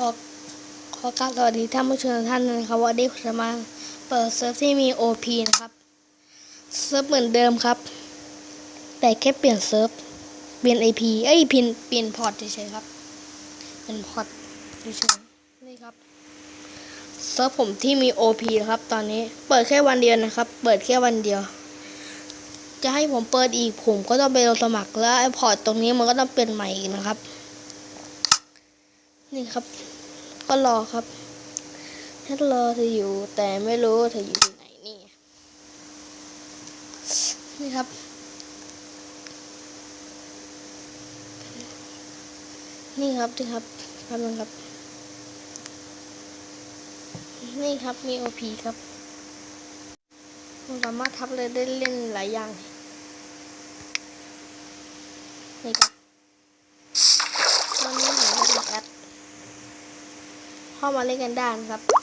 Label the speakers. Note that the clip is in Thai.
Speaker 1: ขอขอกราบสวัสดีท่านผู้ชมทุกท่านนะครับวันนี้ผมจะมาเปิดเซิร์ฟที่มี OP นะครับ เซิร์ฟเหมือนเดิมครับ แต่แค่เปลี่ยนเซิร์ฟ เปลี่ยน IP เอ้ยเปลี่ยนเปลี่ยนพอร์ตเฉยๆครับ เป็นพอร์ตเฉยๆนี่ครับเซิร์ฟผมที่มี OP นะครับ ตอนนี้เปิดแค่วันเดียวนะครับ เปิดแค่วันเดียว จะให้ผมเปิดอีกผมก็ต้องไปลงสมัครแล้วไอพอร์ตตรงนี้มันก็ต้องเป็นใหม่อีกนะครับ นี่ครับ ก็รอครับฉันรอเธออยู่ แต่ไม่รู้เธออยู่ที่ไหนนี่ นี่ครับนี่ครับนี่ครับแป๊บนึงครับ นี่ครับมีโอพีครับผมสามารถทับเลยได้เล่นหลายอย่าง นี่ครับตอนนี้ผมก็เป็นแอด เข้ามาเล่นกันได้นะครับ